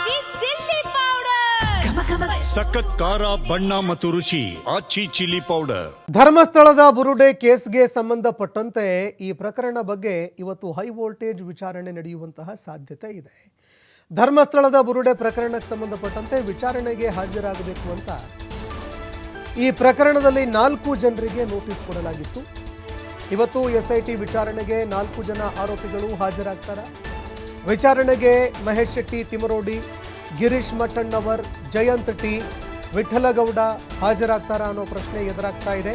ಆಚಿ chilli powder ಸಖತ್ ಖಾರ ಬಣ್ಣ ಮತ್ತು ರುಚಿ ಆಚಿ ಚಿಲ್ಲಿ ಪೌಡರ್ ಧರ್ಮಸ್ಥಳದ ಬುರುಡೆ ಕೇಸ್ಗೆ ಸಂಬಂಧಪಟ್ಟಂತೆ ಈ ಪ್ರಕರಣ ಬಗ್ಗೆ ಇವತ್ತು ಹೈ ವೋಲ್ಟೇಜ್ ವಿಚಾರಣೆ ನಡೆಯುವಂತಹ ಸಾಧ್ಯತೆ ಇದೆ. ಧರ್ಮಸ್ಥಳದ ಬುರುಡೆ ಪ್ರಕರಣಕ್ಕೆ ಸಂಬಂಧಪಟ್ಟಂತೆ ವಿಚಾರಣೆಗೆ ಹಾಜರಾಗಬೇಕು ಅಂತ ಈ ಪ್ರಕರಣದಲ್ಲಿ ನಾಲ್ಕು ಜನರಿಗೆ ನೋಟಿಸ್ ಕೊಡಲಾಗಿತ್ತು. ಇವತ್ತು ಎಸ್ ಐ ಟಿ ವಿಚಾರಣೆಗೆ ನಾಲ್ಕು ಜನ ಆರೋಪಿಗಳು ಹಾಜರಾಗ್ತಾರೆ? ವಿಚಾರಣೆಗೆ ಮಹೇಶ್ ಶೆಟ್ಟಿ ತಿಮರೋಡಿ ಗಿರೀಶ್ ಮಠಣ್ಣವರ್ ಜಯಂತ್ ಟಿ ವಿಠಲಗೌಡ ಹಾಜರಾಗ್ತಾರಾ ಅನ್ನೋ ಪ್ರಶ್ನೆ ಎದುರಾಗ್ತಾ ಇದೆ.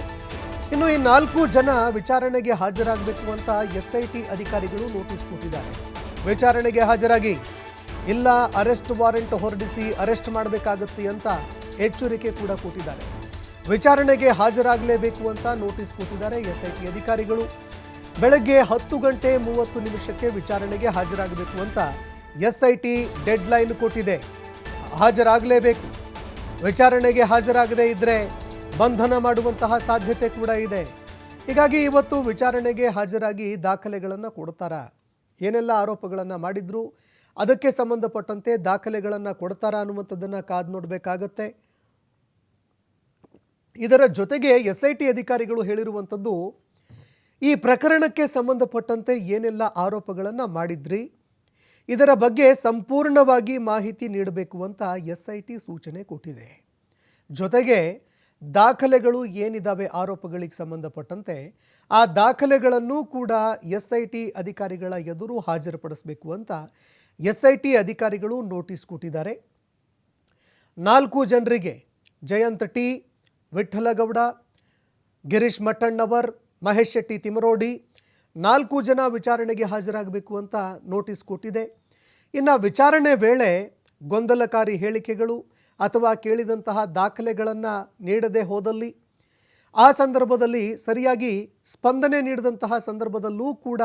ಇನ್ನು ಈ ನಾಲ್ಕು ಜನ ವಿಚಾರಣೆಗೆ ಹಾಜರಾಗಬೇಕು ಅಂತ ಎಸ್ ಐ ಟಿ ಅಧಿಕಾರಿಗಳು ನೋಟಿಸ್ ಕೊಟ್ಟಿದ್ದಾರೆ. ವಿಚಾರಣೆಗೆ ಹಾಜರಾಗಿ, ಇಲ್ಲ ಅರೆಸ್ಟ್ ವಾರೆಂಟ್ ಹೊರಡಿಸಿ ಅರೆಸ್ಟ್ ಮಾಡಬೇಕಾಗುತ್ತೆ ಅಂತ ಎಚ್ಚರಿಕೆ ಕೂಡ ಕೊಟ್ಟಿದ್ದಾರೆ. ವಿಚಾರಣೆಗೆ ಹಾಜರಾಗಲೇಬೇಕು ಅಂತ ನೋಟಿಸ್ ಕೊಟ್ಟಿದ್ದಾರೆ ಎಸ್ಐಟಿ ಅಧಿಕಾರಿಗಳು. ಬೆಳಗ್ಗೆ ಹತ್ತು ಗಂಟೆ ಮೂವತ್ತು ನಿಮಿಷಕ್ಕೆ ವಿಚಾರಣೆಗೆ ಹಾಜರಾಗಬೇಕು ಅಂತ ಎಸ್ಐಟಿ ಡೆಡ್ ಲೈನ್ ಕೊಟ್ಟಿದೆ. ಹಾಜರಾಗಲೇಬೇಕು. ವಿಚಾರಣೆಗೆ ಹಾಜರಾಗದೇ ಇದ್ದರೆ ಬಂಧನ ಮಾಡುವಂತಹ ಸಾಧ್ಯತೆ ಕೂಡ ಇದೆ. ಹೀಗಾಗಿ ಇವತ್ತು ವಿಚಾರಣೆಗೆ ಹಾಜರಾಗಿ ದಾಖಲೆಗಳನ್ನು ಕೊಡ್ತಾರ? ಏನೆಲ್ಲ ಆರೋಪಗಳನ್ನು ಮಾಡಿದ್ರು? ಅದಕ್ಕೆ ಸಂಬಂಧಪಟ್ಟಂತೆ ದಾಖಲೆಗಳನ್ನು ಕೊಡ್ತಾರಾ ಅನ್ನುವಂಥದ್ದನ್ನು ಕಾದು ನೋಡಬೇಕಾಗತ್ತೆ. ಇದರ ಜೊತೆಗೆ ಎಸ್ ಐ ಟಿ ಅಧಿಕಾರಿಗಳು ಹೇಳಿರುವಂಥದ್ದು ಈ ಪ್ರಕರಣಕ್ಕೆ ಸಂಬಂಧಪಟ್ಟಂತೆ ಏನೆಲ್ಲ ಆರೋಪಗಳನ್ನು ಮಾಡಿದ್ರಿ? ಇದರ ಬಗ್ಗೆ ಸಂಪೂರ್ಣವಾಗಿ ಮಾಹಿತಿ ನೀಡಬೇಕು ಅಂತ ಎಸ್ ಐ ಟಿ ಸೂಚನೆ ಕೊಟ್ಟಿದೆ. ಜೊತೆಗೆ ದಾಖಲೆಗಳು ಏನಿದ್ದಾವೆ ಆರೋಪಗಳಿಗೆ ಸಂಬಂಧಪಟ್ಟಂತೆ, ಆ ದಾಖಲೆಗಳನ್ನು ಕೂಡ ಎಸ್ ಐ ಟಿ ಅಧಿಕಾರಿಗಳ ಎದುರು ಹಾಜರುಪಡಿಸಬೇಕು ಅಂತ ಎಸ್ ಐ ಟಿ ಅಧಿಕಾರಿಗಳು ನೋಟಿಸ್ ಕೊಟ್ಟಿದ್ದಾರೆ. ನಾಲ್ಕು ಜನರಿಗೆ ಜಯಂತ್ ಟಿ ವಿಠಲಗೌಡ ಗಿರೀಶ್ ಮಟ್ಟಣ್ಣವರ್ ಮಹೇಶ್ ಶೆಟ್ಟಿ ತಿಮರೋಡಿ ನಾಲ್ಕು ಜನ ವಿಚಾರಣೆಗೆ ಹಾಜರಾಗಬೇಕು ಅಂತ ನೋಟಿಸ್ ಕೊಟ್ಟಿದೆ. ಇನ್ನು ವಿಚಾರಣೆ ವೇಳೆ ಗೊಂದಲಕಾರಿ ಹೇಳಿಕೆಗಳು ಅಥವಾ ಕೇಳಿದಂತಹ ದಾಖಲೆಗಳನ್ನು ನೀಡದೆ ಹೋದಲ್ಲಿ ಆ ಸಂದರ್ಭದಲ್ಲಿ ಸರಿಯಾಗಿ ಸ್ಪಂದನೆ ನೀಡಿದಂತಹ ಸಂದರ್ಭದಲ್ಲೂ ಕೂಡ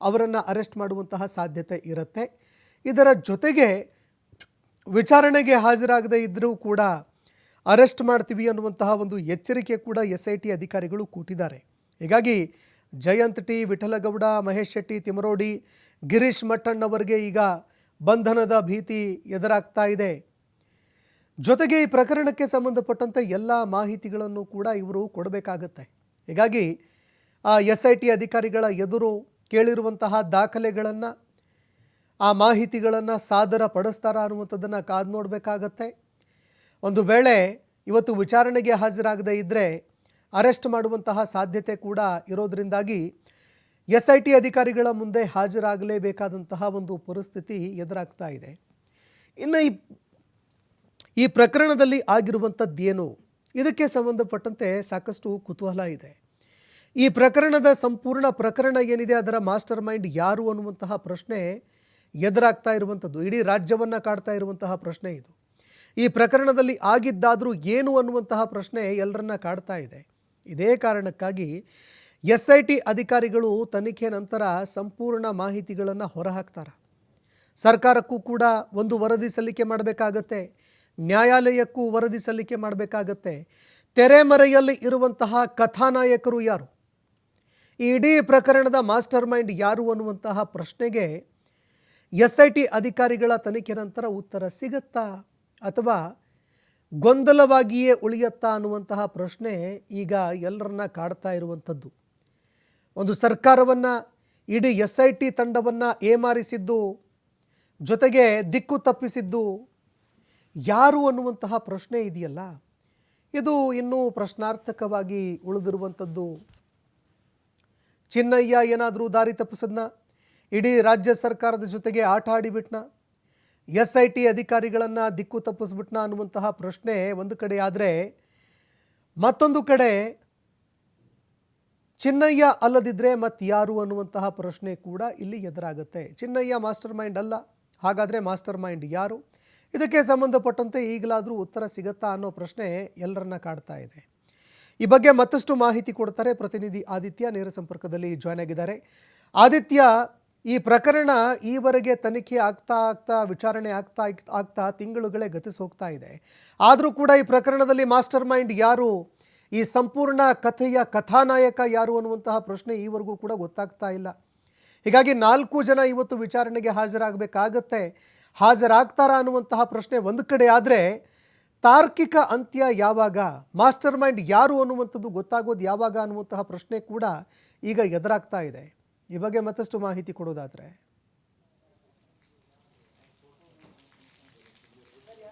ಅವರನ್ನು ಅರೆಸ್ಟ್ ಮಾಡುವಂತಹ ಸಾಧ್ಯತೆ ಇರುತ್ತೆ. ಇದರ ಜೊತೆಗೆ ವಿಚಾರಣೆಗೆ ಹಾಜರಾಗದೇ ಇದ್ದರೂ ಕೂಡ ಅರೆಸ್ಟ್ ಮಾಡ್ತೀವಿ ಅನ್ನುವಂತಹ ಒಂದು ಎಚ್ಚರಿಕೆ ಕೂಡ ಎಸ್ ಐ ಟಿ ಅಧಿಕಾರಿಗಳು ಕೊಟ್ಟಿದ್ದಾರೆ. ಹೀಗಾಗಿ ಜಯಂತ್ ಟಿ ವಿಠಲಗೌಡ, ಮಹೇಶ್ ಶೆಟ್ಟಿ, ತಿಮರೋಡಿ, ಗಿರೀಶ್ ಮಟ್ಟಣ್ಣವರಿಗೆ ಈಗ ಬಂಧನದ ಭೀತಿ ಎದುರಾಗ್ತಾ ಇದೆ. ಜೊತೆಗೆ ಈ ಪ್ರಕರಣಕ್ಕೆ ಸಂಬಂಧಪಟ್ಟಂತೆ ಎಲ್ಲ ಮಾಹಿತಿಗಳನ್ನು ಕೂಡ ಇವರು ಕೊಡಬೇಕಾಗತ್ತೆ. ಹೀಗಾಗಿ ಆ ಎಸ್ ಐ ಟಿ ಅಧಿಕಾರಿಗಳ ಎದುರು ಕೇಳಿರುವಂತಹ ದಾಖಲೆಗಳನ್ನು, ಆ ಮಾಹಿತಿಗಳನ್ನು ಸಾದರ ಪಡಿಸ್ತಾರ ಅನ್ನುವಂಥದ್ದನ್ನು ಕಾದು ನೋಡಬೇಕಾಗತ್ತೆ. ಒಂದು ವೇಳೆ ಇವತ್ತು ವಿಚಾರಣೆಗೆ ಹಾಜರಾಗದೇ ಇದ್ದರೆ ಅರೆಸ್ಟ್ ಮಾಡುವಂತಹ ಸಾಧ್ಯತೆ ಕೂಡ ಇರೋದರಿಂದಾಗಿ ಎಸ್ ಐ ಟಿ ಅಧಿಕಾರಿಗಳ ಮುಂದೆ ಹಾಜರಾಗಲೇಬೇಕಾದಂತಹ ಒಂದು ಪರಿಸ್ಥಿತಿ ಎದುರಾಗ್ತಾ ಇದೆ. ಇನ್ನು ಈ ಈ ಪ್ರಕರಣದಲ್ಲಿ ಆಗಿರುವಂಥದ್ದೇನು ಇದಕ್ಕೆ ಸಂಬಂಧಪಟ್ಟಂತೆ ಸಾಕಷ್ಟು ಕುತೂಹಲ ಇದೆ. ಈ ಪ್ರಕರಣದ ಸಂಪೂರ್ಣ ಪ್ರಕರಣ ಏನಿದೆ, ಅದರ ಮಾಸ್ಟರ್ ಮೈಂಡ್ ಯಾರು ಅನ್ನುವಂತಹ ಪ್ರಶ್ನೆ ಎದುರಾಗ್ತಾ ಇರುವಂಥದ್ದು. ಇಡೀ ರಾಜ್ಯವನ್ನು ಕಾಡ್ತಾ ಇರುವಂತಹ ಪ್ರಶ್ನೆ ಇದು. ಈ ಪ್ರಕರಣದಲ್ಲಿ ಆಗಿದ್ದಾದರೂ ಏನು ಅನ್ನುವಂತಹ ಪ್ರಶ್ನೆ ಎಲ್ಲರನ್ನ ಕಾಡ್ತಾ ಇದೆ. ಇದೇ ಕಾರಣಕ್ಕಾಗಿ ಎಸ್ ಐ ಟಿ ಅಧಿಕಾರಿಗಳು ತನಿಖೆ ನಂತರ ಸಂಪೂರ್ಣ ಮಾಹಿತಿಗಳನ್ನು ಹೊರಹಾಕ್ತಾರೆ. ಸರ್ಕಾರಕ್ಕೂ ಕೂಡ ಒಂದು ವರದಿ ಸಲ್ಲಿಕೆ ಮಾಡಬೇಕಾಗತ್ತೆ, ನ್ಯಾಯಾಲಯಕ್ಕೂ ವರದಿ ಸಲ್ಲಿಕೆ ಮಾಡಬೇಕಾಗತ್ತೆ. ತೆರೆಮರೆಯಲ್ಲಿ ಇರುವಂತಹ ಕಥಾನಾಯಕರು ಯಾರು? ಇಡೀ ಪ್ರಕರಣದ ಮಾಸ್ಟರ್ ಮೈಂಡ್ ಯಾರು ಅನ್ನುವಂತಹ ಪ್ರಶ್ನೆಗೆ ಎಸ್ ಐ ಟಿ ಅಧಿಕಾರಿಗಳ ತನಿಖೆ ನಂತರ ಉತ್ತರ ಸಿಗತ್ತಾ ಅಥವಾ ಗೊಂದಲವಾಗಿಯೇ ಉಳಿಯತ್ತಾ ಅನ್ನುವಂತಹ ಪ್ರಶ್ನೆ ಈಗ ಎಲ್ಲರನ್ನ ಕಾಡ್ತಾ ಇರುವಂಥದ್ದು. ಒಂದು ಸರ್ಕಾರವನ್ನು, ಇಡೀ ಎಸ್ ಐ ಟಿ ತಂಡವನ್ನು ಏಮಾರಿಸಿದ್ದು, ಜೊತೆಗೆ ದಿಕ್ಕು ತಪ್ಪಿಸಿದ್ದು ಯಾರು ಅನ್ನುವಂತಹ ಪ್ರಶ್ನೆ ಇದೆಯಲ್ಲ? ಇದು ಇನ್ನೂ ಪ್ರಶ್ನಾರ್ಥಕವಾಗಿ ಉಳಿದಿರುವಂಥದ್ದು. ಚಿನ್ನಯ್ಯ ಏನಾದರೂ ದಾರಿ ತಪ್ಪಿಸದ್ನ? ಇಡೀ ರಾಜ್ಯ ಸರ್ಕಾರದ ಜೊತೆಗೆ ಆಟ ಆಡಿಬಿಟ್ನ? ಎಸ್ ಐ ಟಿ ಅಧಿಕಾರಿಗಳನ್ನು ದಿಕ್ಕು ತಪ್ಪಿಸ್ಬಿಟ್ನ ಅನ್ನುವಂತಹ ಪ್ರಶ್ನೆ ಒಂದು ಕಡೆ ಆದರೆ ಮತ್ತೊಂದು ಕಡೆ ಚಿನ್ನಯ್ಯ ಅಲ್ಲದಿದ್ದರೆ ಯಾರು ಅನ್ನುವಂತಹ ಪ್ರಶ್ನೆ ಕೂಡ ಇಲ್ಲಿ ಎದುರಾಗುತ್ತೆ. ಚಿನ್ನಯ್ಯ ಮಾಸ್ಟರ್ ಮೈಂಡ್ ಅಲ್ಲ, ಹಾಗಾದರೆ ಮಾಸ್ಟರ್ ಮೈಂಡ್ ಯಾರು? ಇದಕ್ಕೆ ಸಂಬಂಧಪಟ್ಟಂತೆ ಈಗಲಾದರೂ ಉತ್ತರ ಸಿಗುತ್ತಾ ಅನ್ನೋ ಪ್ರಶ್ನೆ ಎಲ್ಲರನ್ನ ಕಾಡ್ತಾ ಇದೆ. ಈ ಬಗ್ಗೆ ಮತ್ತಷ್ಟು ಮಾಹಿತಿ ಕೊಡ್ತಾರೆ ಪ್ರತಿನಿಧಿ ಆದಿತ್ಯ, ನೇರ ಸಂಪರ್ಕದಲ್ಲಿ ಜಾಯ್ನ್ ಆಗಿದ್ದಾರೆ. ಆದಿತ್ಯ ಈ ಪ್ರಕರಣ ಈವರೆಗೆ ತನಿಖೆ ಆಗ್ತಾ ಆಗ್ತಾ, ವಿಚಾರಣೆ ಆಗ್ತಾ ಆಗ್ತಾ ತಿಂಗಳುಗಳೇ ಗತಿಸೋಗ್ತಾ ಇದೆ. ಆದರೂ ಕೂಡ ಈ ಪ್ರಕರಣದಲ್ಲಿ ಮಾಸ್ಟರ್ ಮೈಂಡ್ ಯಾರು? ಈ ಸಂಪೂರ್ಣ ಕಥೆಯ ಕಥಾನಾಯಕ ಯಾರು ಅನ್ನುವಂತಹ ಪ್ರಶ್ನೆ ಈವರೆಗೂ ಕೂಡ ಗೊತ್ತಾಗ್ತಾ ಇಲ್ಲ. ಹೀಗಾಗಿ ನಾಲ್ಕು ಜನ ಇವತ್ತು ವಿಚಾರಣೆಗೆ ಹಾಜರಾಗಬೇಕಾಗತ್ತೆ. ಹಾಜರಾಗ್ತಾರಾ ಅನ್ನುವಂತಹ ಪ್ರಶ್ನೆ ಒಂದು ಕಡೆ ಆದರೆ, ತಾರ್ಕಿಕ ಅಂತ್ಯ ಯಾವಾಗ? ಮಾಸ್ಟರ್ ಮೈಂಡ್ ಯಾರು ಅನ್ನುವಂಥದ್ದು ಗೊತ್ತಾಗೋದು ಯಾವಾಗ ಅನ್ನುವಂತಹ ಪ್ರಶ್ನೆ ಕೂಡ ಈಗ ಎದುರಾಗ್ತಾ ಇದೆ. ಈ ಬಗ್ಗೆ ಮತ್ತಷ್ಟು ಮಾಹಿತಿ ಕೊಡೋದಾದರೆ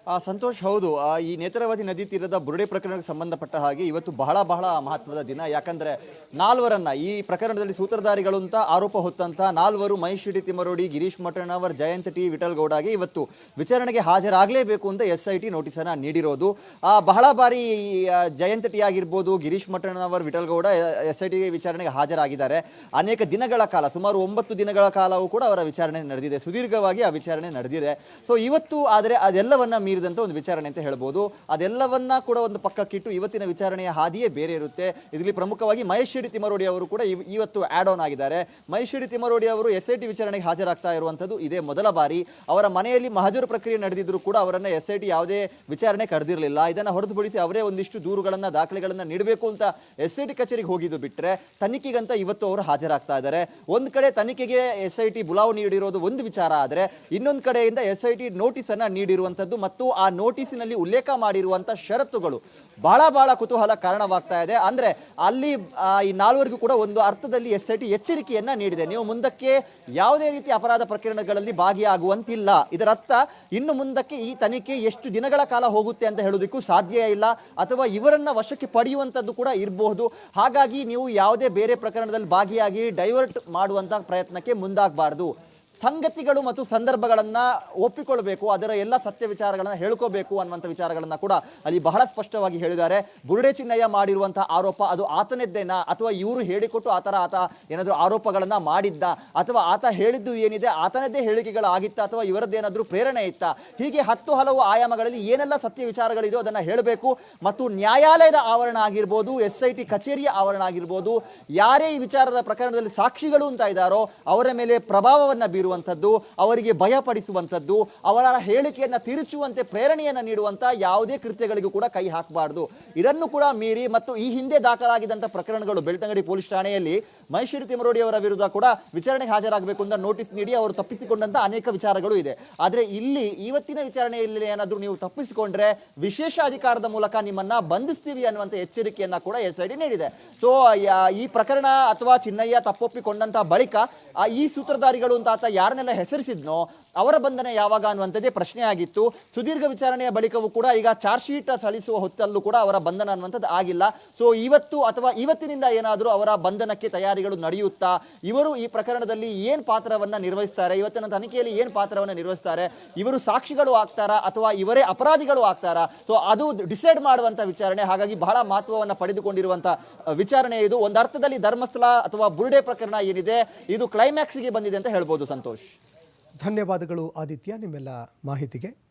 ಸಂತೋಷ್ ಹೌದು. ಈ ನೇತ್ರಾವತಿ ನದಿ ತೀರದ ಬುರುಡೆ ಪ್ರಕರಣಕ್ಕೆ ಸಂಬಂಧಪಟ್ಟ ಹಾಗೆ ಇವತ್ತು ಬಹಳ ಬಹಳ ಮಹತ್ವದ ದಿನ. ಯಾಕಂದ್ರೆ ನಾಲ್ವರನ್ನ ಈ ಪ್ರಕರಣದಲ್ಲಿ ಸೂತ್ರಧಾರಿಗಳು ಅಂತ ಆರೋಪ ಹೊತ್ತಂತ ನಾಲ್ವರು ಮಹೇಶ್ ಟಿ ತಿಮ್ಮರೋಡಿ ಗಿರೀಶ್ ಮಠಣ್ಣವರ್ ಜಯಂತ್ ಟಿ ವಿಠಲ್ ಗೌಡಗೆ ಇವತ್ತು ವಿಚಾರಣೆಗೆ ಹಾಜರಾಗಲೇಬೇಕು ಅಂತ ಎಸ್ ಐ ಟಿ ನೋಟಿಸನ್ನ ನೀಡಿರೋದು. ಆ, ಬಹಳ ಬಾರಿ ಜಯಂತ್ ಟಿ ಆಗಿರ್ಬೋದು Girish Mattannavar Vithal Gowda S I T ವಿಚಾರಣೆಗೆ ಹಾಜರಾಗಿದ್ದಾರೆ. ಅನೇಕ ದಿನಗಳ ಕಾಲ ಸುಮಾರು ಒಂಬತ್ತು ದಿನಗಳ ಕಾಲವೂ ಕೂಡ ಅವರ ವಿಚಾರಣೆ ನಡೆದಿದೆ. ಸುದೀರ್ಘವಾಗಿ ಆ ವಿಚಾರಣೆ ನಡೆದಿದೆ. ಸೊ ಇವತ್ತು ಆದರೆ ಅದೆಲ್ಲವನ್ನ ಮೀರಿದಂತ ಒಂದು ವಿಚಾರಣೆ ಅಂತ ಹೇಳ್ಬೋದು. ಅದೆಲ್ಲವನ್ನ ಕೂಡ ಒಂದು ಪಕ್ಕಕ್ಕಿಟ್ಟು ಇವತ್ತಿನ ವಿಚಾರಣೆಯ ಹಾದಿಯೇ ಬೇರೆ ಇರುತ್ತೆ. ಇದರಲ್ಲಿ ಪ್ರಮುಖವಾಗಿ ಮಹೇಶ್ ರೆಡ್ಡಿ ತಿಮ್ಮರೋಡಿ ಅವರು ಕೂಡ ಇವ್- ಇವತ್ತು ಆಡ್ ಆನ್ ಆಗಿದ್ದಾರೆ. ಮಹೇಶ್ ರೆಡ್ಡಿ ತಿಮ್ಮರೋಡಿ ಅವರು ಎಸ್ ಐ ಟಿ ವಿಚಾರಣೆಗೆ ಹಾಜರಾಗ್ತಾ ಇರುವಂತದ್ದು ಇದೇ ಮೊದಲ ಬಾರಿ. ಅವರ ಮನೆಯಲ್ಲಿ ಮಹಜರು ಪ್ರಕ್ರಿಯೆ ನಡೆದಿದ್ರು ಕೂಡ ಅವರನ್ನು ಎಸ್ ಐ ಟಿ ಯಾವುದೇ ವಿಚಾರಣೆ ಕರೆದಿರಲಿಲ್ಲ. ಇದನ್ನ ಹೊರತುಪಡಿಸಿ ಅವರೇ ಒಂದಿಷ್ಟು ದೂರುಗಳನ್ನು, ದಾಖಲೆಗಳನ್ನು ನೀಡಬೇಕು ಅಂತ ಎಸ್ ಐ ಟಿ ಕಚೇರಿಗೆ ಹೋಗಿದ್ದು ಬಿಟ್ಟರೆ ತನಿಖೆಗಂತ ಇವತ್ತು ಅವರು ಹಾಜರಾಗ್ತಾ ಇದ್ದಾರೆ. ಒಂದು ಕಡೆ ತನಿಖೆಗೆ ಎಸ್ ಐ ಟಿ ಬುಲಾವ್ ನೀಡಿರೋದು ಒಂದು ವಿಚಾರ ಆದರೆ, ಇನ್ನೊಂದು ಕಡೆಯಿಂದ ಎಸ್ ಐ ಟಿ ನೋಟಿಸ್ ನೀಡಿರುವಂಥದ್ದು ನೀಡಿರುವಂತದ್ದು ಮತ್ತು ಆ ನೋಟಿಸಿನಲ್ಲಿ ಉಲ್ಲೇಖ ಮಾಡಿರುವಂಥ ಷರತ್ತುಗಳು ಬಹಳ ಬಹಳ ಕುತೂಹಲ ಕಾರಣವಾಗ್ತಾ ಇದೆ. ಅಂದ್ರೆ ಅಲ್ಲಿ ಈ ನಾಲ್ವರಿಗೂ ಕೂಡ ಒಂದು ಅರ್ಥದಲ್ಲಿ ಎಸ್ ಐ ಟಿ ಎಚ್ಚರಿಕೆಯನ್ನು ನೀಡಿದೆ. ನೀವು ಮುಂದಕ್ಕೆ ಯಾವುದೇ ರೀತಿ ಅಪರಾಧ ಪ್ರಕರಣಗಳಲ್ಲಿ ಭಾಗಿಯಾಗುವಂತಿಲ್ಲ. ಇದರ ಅರ್ಥ ಇನ್ನು ಮುಂದಕ್ಕೆ ಈ ತನಿಖೆ ಎಷ್ಟು ದಿನಗಳ ಕಾಲ ಹೋಗುತ್ತೆ ಅಂತ ಹೇಳೋದಕ್ಕೂ ಸಾಧ್ಯ ಇಲ್ಲ. ಅಥವಾ ಇವರನ್ನ ವಶಕ್ಕೆ ಪಡೆಯುವಂಥದ್ದು ಕೂಡ ಇರಬಹುದು ಹಾಗಾಗಿ ನೀವು ಯಾವುದೇ ಬೇರೆ ಪ್ರಕರಣದಲ್ಲಿ ಭಾಗಿಯಾಗಿ ಡೈವರ್ಟ್ ಮಾಡುವಂಥ ಪ್ರಯತ್ನಕ್ಕೆ ಮುಂದಾಗಬಾರ್ದು. ಸಂಗತಿಗಳು ಮತ್ತು ಸಂದರ್ಭಗಳನ್ನು ಒಪ್ಪಿಕೊಳ್ಬೇಕು, ಅದರ ಎಲ್ಲ ಸತ್ಯ ವಿಚಾರಗಳನ್ನು ಹೇಳ್ಕೋಬೇಕು ಅನ್ನುವಂಥ ವಿಚಾರಗಳನ್ನು ಕೂಡ ಅಲ್ಲಿ ಬಹಳ ಸ್ಪಷ್ಟವಾಗಿ ಹೇಳಿದ್ದಾರೆ. ಬುರುಡೆ ಚಿನ್ನಯ್ಯ ಮಾಡಿರುವಂತಹ ಆರೋಪ, ಅದು ಆತನದ್ದೇನಾ? ಅಥವಾ ಇವರು ಹೇಳಿಕೊಟ್ಟು ಆತರ ಆತ ಏನಾದರೂ ಆರೋಪಗಳನ್ನು ಮಾಡಿದ್ದ? ಅಥವಾ ಆತ ಹೇಳಿದ್ದು ಏನಿದೆ, ಆತನದ್ದೇ ಹೇಳಿಕೆಗಳಾಗಿತ್ತ? ಅಥವಾ ಇವರದ್ದೇನಾದರೂ ಪ್ರೇರಣೆ ಇತ್ತ? ಹೀಗೆ ಹತ್ತು ಹಲವು ಆಯಾಮಗಳಲ್ಲಿ ಏನೆಲ್ಲ ಸತ್ಯ ವಿಚಾರಗಳಿದೆಯೋ ಅದನ್ನ ಹೇಳಬೇಕು. ಮತ್ತು ನ್ಯಾಯಾಲಯದ ಆವರಣ ಆಗಿರ್ಬೋದು, ಎಸ್ ಐ ಟಿ ಕಚೇರಿಯ ಆವರಣ ಆಗಿರ್ಬೋದು, ಯಾರೇ ಈ ವಿಚಾರದ ಪ್ರಕರಣದಲ್ಲಿ ಸಾಕ್ಷಿಗಳು ಅಂತ ಇದ್ದಾರೋ ಅವರ ಮೇಲೆ ಪ್ರಭಾವವನ್ನ ಬೀರುವಂಥದ್ದು ಅವರಿಗೆ ಭಯಪಡಿಸುವಂಥದ್ದು, ಅವರ ಹೇಳಿಕೆಯನ್ನ ತಿರುಚುವಂತೆ ಪ್ರೇರಣೆಯನ್ನ ನೀಡುವಂಥ ಯಾವುದೇ ಕೃತ್ಯಗಳಿಗೂ ಕೂಡ ಕೈ ಹಾಕಬಾರ್ದು. ಇದನ್ನು ಕೂಡ ಮೀರಿ ಮತ್ತು ಈ ಹಿಂದೆ ದಾಖಲಾಗಿದ್ದಂಥ ಪ್ರಕರಣಗಳು ಬೆಳ್ತಂಗಡಿ ಪೊಲೀಸ್ ಠಾಣೆಯಲ್ಲಿ ಮಹೇಶ್ವರಿ ತಿಮರೋಡಿ ಅವರ ವಿರುದ್ಧ ಕೂಡ ವಿಚಾರಣೆಗೆ ಹಾಜರಾಗಬೇಕು ಅಂತ ನೋಟಿಸ್ ನೀಡಿ ಅವರು ತಪ್ಪಿಸಿಕೊಂಡಂತ ಅನೇಕ ವಿಚಾರಗಳು ಇದೆ. ಆದರೆ ಇಲ್ಲಿ ಇವತ್ತಿನ ವಿಚಾರಣೆಯಲ್ಲಿ ಏನಾದರೂ ನೀವು ತಪ್ಪಿಸಿಕೊಂಡ್ರೆ ವಿಶೇಷ ಅಧಿಕಾರದ ಮೂಲಕ ನಿಮ್ಮನ್ನ ಬಂಧಿಸ್ತೀವಿ ಅನ್ನುವಂಥ ಎಚ್ಚರಿಕೆಯನ್ನ ಕೂಡ ಎಸ್ ಐ ನೀಡಿದೆ. ಸೊ ಈ ಪ್ರಕರಣ ಅಥವಾ ಚಿನ್ನಯ್ಯ ತಪ್ಪೊಪ್ಪಿಕೊಂಡಂತ ಬಳಿಕ ಈ ಸೂತ್ರಧಾರಿಗಳು ಅಂತ ಯಾರನ್ನೆಲ್ಲ ಹೆಸರಿಸಿದ್ನೋ ಅವರ ಬಂಧನ ಯಾವಾಗ ಅನ್ನುವಂಥದ್ದೇ ಪ್ರಶ್ನೆ ಆಗಿತ್ತು ಸುದೀರ್ಘ ವಿಚಾರಣೆಯ ಬಳಿಕವೂ ಕೂಡ ಈಗ ಚಾರ್ಜ್ ಶೀಟ್ ಸಲ್ಲಿಸುವ ಹೊತ್ತಲ್ಲೂ ಕೂಡ ಅವರ ಬಂಧನ ಅನ್ನುವಂಥದ್ದು ಆಗಿಲ್ಲ. ಸೊ, ಇವತ್ತು ಅಥವಾ ಇವತ್ತಿನಿಂದ ಏನಾದರೂ ಅವರ ಬಂಧನಕ್ಕೆ ತಯಾರಿಗಳು ನಡೆಯುತ್ತಾ? ಇವರು ಈ ಪ್ರಕರಣದಲ್ಲಿ ಏನು ಪಾತ್ರವನ್ನು ನಿರ್ವಹಿಸ್ತಾರೆ? ಇವತ್ತಿನ ತನಿಖೆಯಲ್ಲಿ ಏನು ಪಾತ್ರವನ್ನು ನಿರ್ವಹಿಸ್ತಾರೆ? ಇವರು ಸಾಕ್ಷಿಗಳು ಆಗ್ತಾರಾ ಅಥವಾ ಇವರೇ ಅಪರಾಧಿಗಳು ಆಗ್ತಾರಾ? ಸೊ, ಅದು ಡಿಸೈಡ್ ಮಾಡುವಂತ ವಿಚಾರಣೆ. ಹಾಗಾಗಿ ಬಹಳ ಮಹತ್ವವನ್ನು ಪಡೆದುಕೊಂಡಿರುವಂಥ ವಿಚಾರಣೆ ಇದು. ಒಂದು ಅರ್ಥದಲ್ಲಿ ಧರ್ಮಸ್ಥಳ ಅಥವಾ ಬುರುಡೆ ಪ್ರಕರಣ ಏನಿದೆ, ಇದು ಕ್ಲೈಮ್ಯಾಕ್ಸ್ಗೆ ಬಂದಿದೆ ಅಂತ ಹೇಳ್ಬೋದು ಸಂತೋಷ್. ಧನ್ಯವಾದಗಳು ಆದಿತ್ಯ ನಿಮ್ಮೆಲ್ಲ ಮಾಹಿತಿಗೆ.